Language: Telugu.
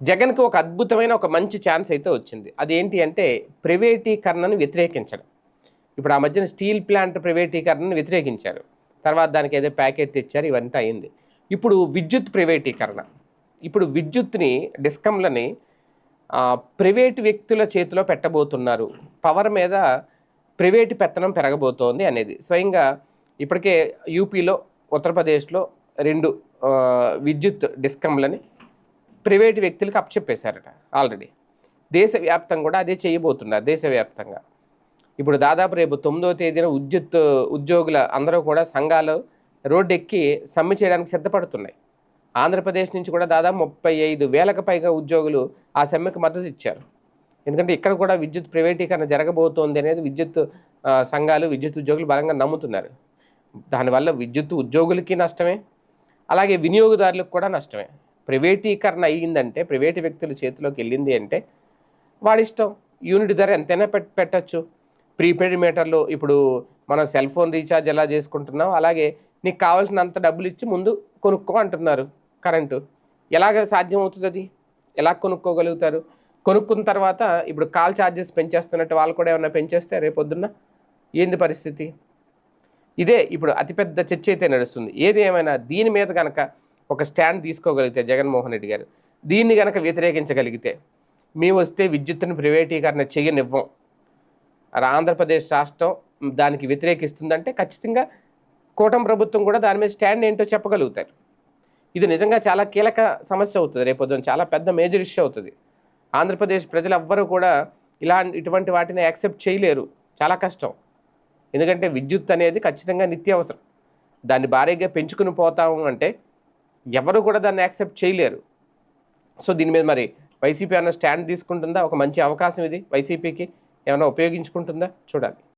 జగన్కి ఒక అద్భుతమైన ఒక మంచి ఛాన్స్ అయితే వచ్చింది. అదేంటి అంటే ప్రైవేటీకరణను వ్యతిరేకించడం. ఇప్పుడు ఆ మధ్యన స్టీల్ ప్లాంట్ ప్రైవేటీకరణను వ్యతిరేకించారు. తర్వాత దానికి ఏదో ప్యాకేజ్ తెచ్చారు ఇవంతా అయింది. ఇప్పుడు విద్యుత్ ప్రైవేటీకరణ. ఇప్పుడు విద్యుత్ని డిస్కంలని ప్రైవేటు వ్యక్తుల చేతిలో పెట్టబోతున్నారు. పవర్ మీద ప్రైవేటు పెత్తనం పెరగబోతోంది అనేది. స్వయంగా ఇప్పటికే యూపీలో ఉత్తరప్రదేశ్లో రెండు విద్యుత్ డిస్కంలని ప్రైవేటు వ్యక్తులకు అప్పచెప్పేశారట ఆల్రెడీ. దేశవ్యాప్తంగా కూడా అదే చేయబోతున్నారు దేశవ్యాప్తంగా. ఇప్పుడు దాదాపు రేపు తొమ్మిదో తేదీన విద్యుత్ ఉద్యోగుల అందరూ కూడా సంఘాలు రోడ్డు ఎక్కి సమ్మె చేయడానికి సిద్ధపడుతున్నాయి. ఆంధ్రప్రదేశ్ నుంచి కూడా దాదాపు ముప్పై ఐదు వేలకు పైగా ఉద్యోగులు ఆ సమ్మెకు మద్దతు ఇచ్చారు. ఎందుకంటే ఇక్కడ కూడా విద్యుత్ ప్రైవేటీకరణ జరగబోతోంది అనేది విద్యుత్ సంఘాలు విద్యుత్ ఉద్యోగులు బలంగా నమ్ముతున్నారు. దానివల్ల విద్యుత్ ఉద్యోగులకి నష్టమే అలాగే వినియోగదారులకు కూడా నష్టమే. ప్రైవేటీకరణ అయ్యిందంటే ప్రైవేటు వ్యక్తుల చేతిలోకి వెళ్ళింది అంటే వాడిష్టం యూనిట్ ధర ఎంతైనా పెట్ పెట్టచ్చు. ప్రీపెయిడ్ మీటర్లు ఇప్పుడు మనం సెల్ ఫోన్ రీఛార్జ్ ఎలా చేసుకుంటున్నాం? అలాగే నీకు కావాల్సినంత డబ్బులు ఇచ్చి ముందు కొనుక్కో అంటున్నారు కరెంటు. ఎలాగ సాధ్యం అవుతుంది అది? ఎలా కొనుక్కోగలుగుతారు? కొనుక్కున్న తర్వాత ఇప్పుడు కాల్ ఛార్జెస్ పెంచేస్తున్నట్టు వాళ్ళు కూడా ఏమైనా పెంచేస్తే రేపొద్దున్న ఏంది పరిస్థితి? ఇదే ఇప్పుడు అతిపెద్ద చర్చ అయితే నడుస్తుంది. ఏది ఏమైనా దీని మీద కనుక ఒక స్టాండ్ తీసుకోగలిగితే జగన్మోహన్ రెడ్డి గారు. దీన్ని కనుక వ్యతిరేకించగలిగితే మేము వస్తే విద్యుత్తును ప్రైవేటీకరణ చేయనివ్వం. అలా ఆంధ్రప్రదేశ్ రాష్ట్రం దానికి వ్యతిరేకిస్తుందంటే ఖచ్చితంగా కూటమి ప్రభుత్వం కూడా దాని మీద స్టాండ్ ఏంటో చెప్పగలుగుతారు. ఇది నిజంగా చాలా కీలక సమస్య అవుతుంది. రేపొద్దున చాలా పెద్ద మేజర్ ఇష్యూ అవుతుంది. ఆంధ్రప్రదేశ్ ప్రజలు ఎవ్వరూ కూడా ఇలా ఇటువంటి వాటిని యాక్సెప్ట్ చేయలేరు. చాలా కష్టం. ఎందుకంటే విద్యుత్ అనేది ఖచ్చితంగా నిత్యావసరం. దాన్ని భారీగా పెంచుకుని పోతాము అంటే ఎవరు కూడా దాన్ని యాక్సెప్ట్ చేయలేరు. సో దీని మీద మరి వైసీపీ అన్న స్టాండ్ తీసుకుంటుందా? ఒక మంచి అవకాశం ఇది వైసీపీకి. ఏమైనా ఉపయోగించుకుంటుందా? చూడాలి.